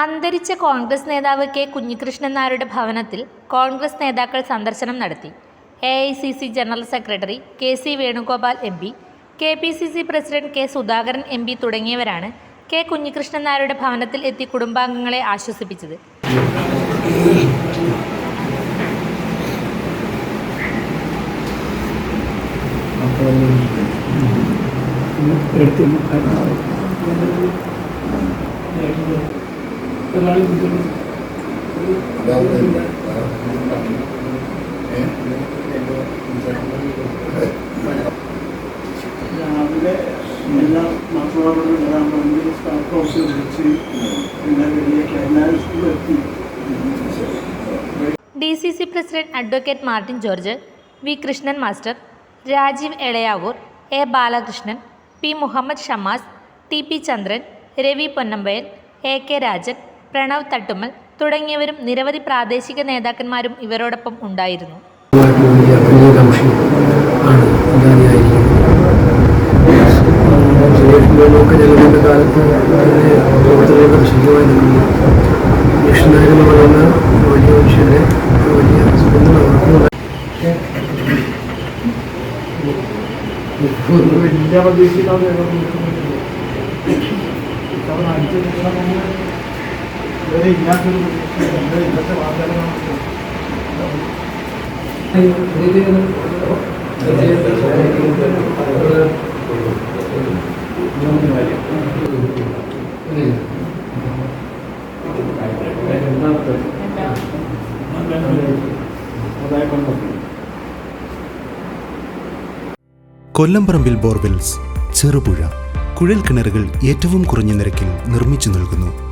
അന്തരിച്ച കോൺഗ്രസ് നേതാവ് കെ കുഞ്ഞികൃഷ്ണൻ നായരുടെ ഭവനത്തിൽ കോൺഗ്രസ് നേതാക്കൾ സന്ദർശനം നടത്തി. A I C C general secretary K C Venugopal M P K P C C president K Sudhakaran M P തുടങ്ങിയവരാണ് കെ കുഞ്ഞികൃഷ്ണൻ നായരുടെ ഭവനത്തിൽ എത്തി കുടുംബാംഗങ്ങളെ ആശ്വസിപ്പിച്ചത്. എടുത്ത് രാവിലെ എല്ലാ മക്കളോടും വരാൻ വേണ്ടി സ്റ്റാഫ് ഹൗസ് വിളിച്ച് പിന്നെ വലിയ എല്ലാവരും സ്കൂളിലെത്തി D C C president advocate Martin George V Krishnan master Rajeev Elayavoor A Balakrishnan P Muhammad Shamas T P Chandran Ravi Ponnambayan A K Rajan Pranav Thattumal തുടങ്ങിയവരും നിരവധി പ്രാദേശിക നേതാക്കന്മാരും ഇവരോടൊപ്പം ഉണ്ടായിരുന്നു. വലിയ പ്രതീക്ഷിക്കാതെ കൊല്ലംപറമ്പിൽ ബോർവെൽസ് ചെറുപുഴ കുഴൽ കിണറുകൾ ഏറ്റവും കുറഞ്ഞ നിരക്കിൽ നിർമ്മിച്ചു നൽകുന്നു.